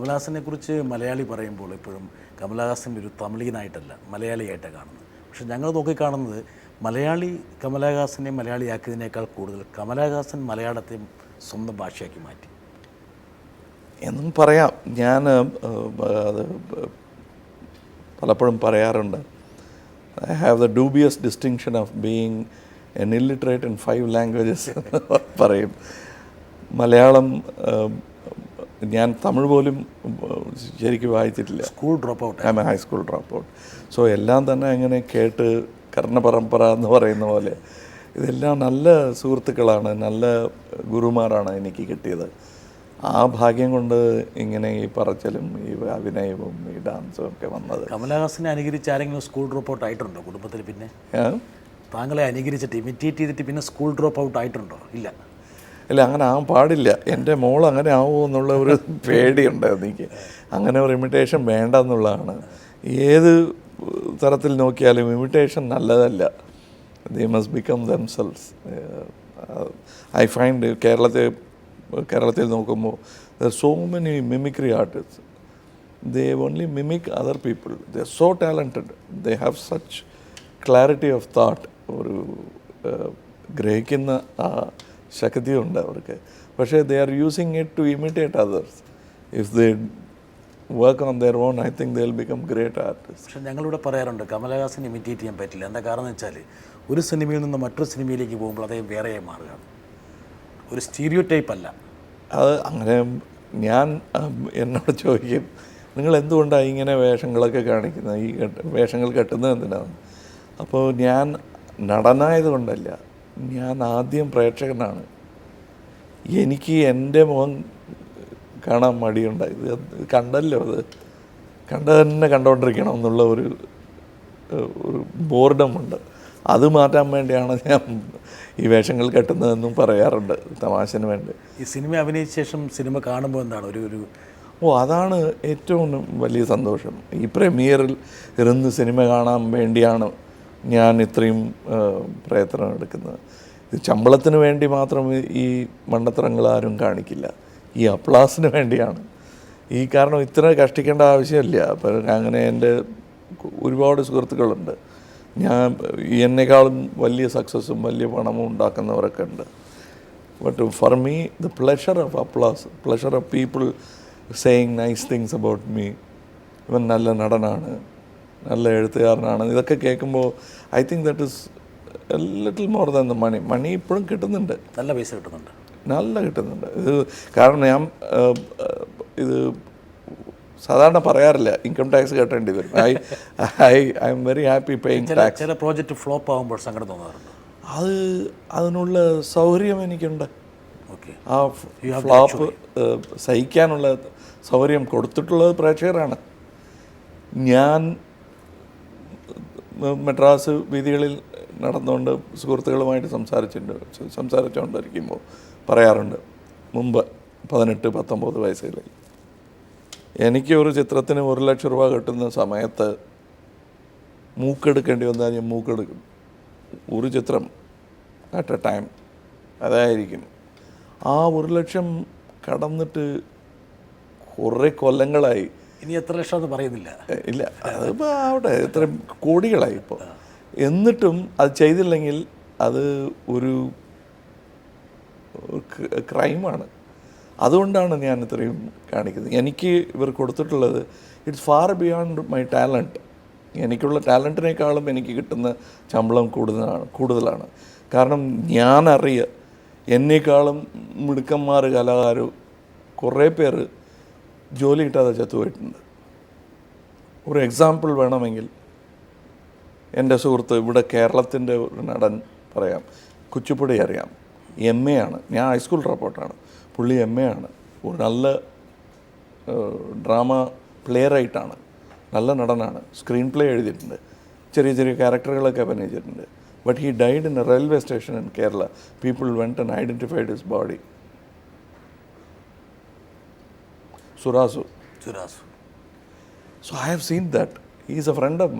കമലഹാസനെ കുറിച്ച് മലയാളി പറയുമ്പോൾ എപ്പോഴും കമലഹാസൻ ഒരു തമിഴീനായിട്ടല്ല മലയാളിയായിട്ടാണ് കാണുന്നത്. പക്ഷെ ഞങ്ങൾ നോക്കിക്കാണുന്നത് മലയാളി കമലഹാസനെ മലയാളിയാക്കിയതിനേക്കാൾ കൂടുതൽ കമലഹാസൻ മലയാളത്തെ സ്വന്തം ഭാഷയാക്കി മാറ്റി. എന്നും പറയാം. ഞാൻ അത് പലപ്പോഴും പറയാറുണ്ട്. I have the dubious distinction of being an illiterate in five languages പറയും. മലയാളം ഞാൻ തമിഴ് പോലും ശരിക്കും വായിച്ചിട്ടില്ല. School drop out I a high school drop out so എല്ലാം തന്നെ അങ്ങനെ കേട്ട് കർണപരമ്പര എന്ന് പറയുന്ന പോലെ. ഇതെല്ലാം നല്ല സുഹൃത്തുക്കളാണ് നല്ല ഗുരുമാരാണ് എനിക്ക് കിട്ടിയത്. ആ ഭാഗ്യം കൊണ്ട് ഇങ്ങനെ ഈ പറച്ചിലും ഈ അഭിനയവും ഈ ഡാൻസും ഒക്കെ വന്നത്. കമലഹാസനെ അനുകരിച്ച് ആരെങ്കിലും സ്കൂൾ ഡ്രോപ്പ് ഔട്ട് ആയിട്ടുണ്ടോ കുടുംബത്തിൽ പിന്നെ? താങ്കളെ അനുകരിച്ചിട്ട് ഇമിറ്റേറ്റ് ചെയ്തിട്ട് പിന്നെ സ്കൂൾ ഡ്രോപ്പ് ഔട്ട് ആയിട്ടുണ്ടോ? ഇല്ല. ഇല്ല അങ്ങനെ ആവാൻ പാടില്ല. എന്റെ മോൾ അങ്ങനെ ആവുമോ എന്നുള്ള ഒരു പേടിയുണ്ട് എനിക്ക്. അങ്ങനെ ഒരു ഇമിറ്റേഷൻ വേണ്ട എന്നുള്ളതാണ് ഏത് തരത്തിൽ നോക്കിയാലും ഇമിറ്റേഷൻ നല്ലതല്ല. They must become damsels I find കേരളത്തെ കേരളത്തിൽ നോക്കുമ്പോൾ there so many mimicry artist they only mimic other people they so talented they have such clarity of thought ഒരു ഗ്രഹിക്കുന്ന ആ ശക്തിയുണ്ട് അവർക്ക്. പക്ഷേ they are using it to imitate others if they work on their own I think they will become great artist പക്ഷേ ഞങ്ങളിവിടെ പറയാറുണ്ട് Kamal Haasan imitate ചെയ്യാൻ പറ്റില്ല. എന്താ കാരണം എന്ന് വെച്ചാൽ ഒരു സിനിമയിൽ നിന്ന് മറ്റൊരു സിനിമയിലേക്ക് പോകുമ്പോൾ അദ്ദേഹം വേറെയായി മാറുകയാണ് ഒരു സ്റ്റീരിയോ ടൈപ്പ് അല്ല. അത് അങ്ങനെ ഞാൻ എന്നോട് ചോദിക്കും നിങ്ങൾ എന്തുകൊണ്ടാണ് ഇങ്ങനെ വേഷങ്ങളൊക്കെ കാണിക്കുന്നത്? ഈ വേഷങ്ങൾ കെട്ടുന്നത് എന്തിനാണ് അപ്പോൾ ഞാൻ നടനായത് കൊണ്ടല്ല ഞാൻ ആദ്യം പ്രേക്ഷകനാണ്. എനിക്ക് എന്റെ മുഖം കാണാൻ മടിയുണ്ടായി. ഇത് കണ്ടല്ലോ അത്. കണ്ട തന്നെ കണ്ടുകൊണ്ടിരിക്കണം എന്നുള്ള ഒരു ഒരു ബോർഡമുണ്ട്. അത് മാറ്റാൻ വേണ്ടിയാണ് ഞാൻ ഈ വേഷങ്ങൾ കെട്ടുന്നതെന്നും പറയാറുണ്ട് തമാശന് വേണ്ടി. ഈ സിനിമ അഭിനയിച്ച ശേഷം സിനിമ കാണുമ്പോൾ എന്താണ്? ഒരു ഒരു ഓ അതാണ് ഏറ്റവും വലിയ സന്തോഷം. ഈ പ്രീമിയറിൽ ഇരുന്ന് സിനിമ കാണാൻ വേണ്ടിയാണ് ഞാൻ ഇത്രയും പ്രയത്നം എടുക്കുന്നത്. ഇത് ശമ്പളത്തിന് വേണ്ടി മാത്രം ഈ- മണ്ടത്തരങ്ങൾ ആരും കാണിക്കില്ല. ഈ അപ്ലാസിന് വേണ്ടിയാണ്. ഈ കാരണം ഇത്ര കഷ്ടിക്കേണ്ട ആവശ്യമില്ല. അപ്പം അങ്ങനെ എന്റെ ഒരുപാട് സുഹൃത്തുക്കളുണ്ട്. ഞാൻ എന്നെക്കാളും വലിയ സക്സസ്സും വലിയ പണമും ഉണ്ടാക്കുന്നവരൊക്കെ ഉണ്ട്. But for me the pleasure of applause pleasure of people saying nice things about me ഇവൻ നല്ല നടനാണ്. നല്ല എഴുത്തുകാരനാണ്. ഇതൊക്കെ കേൾക്കുമ്പോൾ I think that is little more than the money money ഇപ്പോഴും കിട്ടുന്നുണ്ട്. നല്ല പൈസ കിട്ടുന്നുണ്ട്. നല്ല കിട്ടുന്നുണ്ട്. ഇത് കാരണം ഞാൻ ഇത് സാധാരണ പറയാറില്ല ഇൻകം ടാക്സ് കെട്ടേണ്ടി വരും. I I I am very happy paying tax ചില പ്രോജക്റ്റ് ഫ്ലോപ്പ് ആകുമ്പോൾ സങ്കടം തോന്നാറുണ്ട്. അത് അതിനുള്ള സൗകര്യം എനിക്കുണ്ട്. ഓക്കെ ആ ഫ്ലോപ്പ് സഹിക്കാനുള്ള സൗകര്യം കൊടുത്തിട്ടുള്ളത് പ്രേക്ഷകരാണ്. ഞാൻ മെഡ്രാസ് വീതികളിൽ നടന്നുകൊണ്ട് സുഹൃത്തുക്കളുമായിട്ട് സംസാരിച്ചിട്ടുണ്ട്. സംസാരിച്ചുകൊണ്ടിരിക്കുമ്പോൾ പറയാറുണ്ട് മുമ്പ് പതിനെട്ട് പത്തൊമ്പത് വയസ്സുകളിൽ. എനിക്ക് ഒരു ചിത്രത്തിന് ഒരു ലക്ഷം രൂപ കിട്ടുന്ന സമയത്ത് മൂക്കെടുക്കേണ്ടി വന്നാൽ ഞാൻ മൂക്കെടുക്കും. ഒരു ചിത്രം അറ്റ് എ ടൈം അതായിരിക്കും. ആ ഒരു ലക്ഷം കടന്നിട്ട് കുറേ കൊല്ലങ്ങളായി ഇനി എത്ര ലക്ഷം എന്ന് പറയുന്നില്ല. ഇല്ല അതിപ്പോൾ ആവട്ടെ എത്ര കോടികളായി ഇപ്പോൾ എന്നിട്ടും അത് ചെയ്തില്ലെങ്കിൽ അത് ഒരു ക്രൈമാണ്. അതുകൊണ്ടാണ് ഞാൻ ഇത്രയും കാണിക്കുന്നത്. എനിക്ക് ഇവർ കൊടുത്തിട്ടുള്ളത് it's far beyond my talent എനിക്കുള്ള ടാലന്റിനേക്കാളും എനിക്ക് കിട്ടുന്ന ശമ്പളം കൂടുതലാണ് കൂടുതലാണ്. കാരണം ഞാനറിയ എന്നേക്കാളും മിടുക്കന്മാർ കലാകാരും കുറേ പേര് ജോലി കിട്ടാതെ ചത്തുപോയിട്ടുണ്ട് ഒരു എക്സാമ്പിൾ വേണമെങ്കിൽ എന്റെ സുഹൃത്ത് ഇവിടെ കേരളത്തിന്റെ ഒരു നടൻ പറയാം. കുച്ചിപ്പുടി അറിയാം. എം എ ആണ്. ഞാൻ ഹൈസ്കൂൾ ഡ്രോപ്പൗട്ടാണ് പുള്ളി എം എ ആണ്. ഒരു നല്ല ഡ്രാമ പ്ലേ റൈറ്റാണ് നല്ല നടനാണ്. സ്ക്രീൻ പ്ലേ എഴുതിയിട്ടുണ്ട്. ചെറിയ ചെറിയ ക്യാരക്ടറുകളൊക്കെ അഭിനയിച്ചിട്ടുണ്ട്. But he died in a railway station in Kerala people went and identified his body Surasu. Surasu. So I have seen that. He is a friend of mine.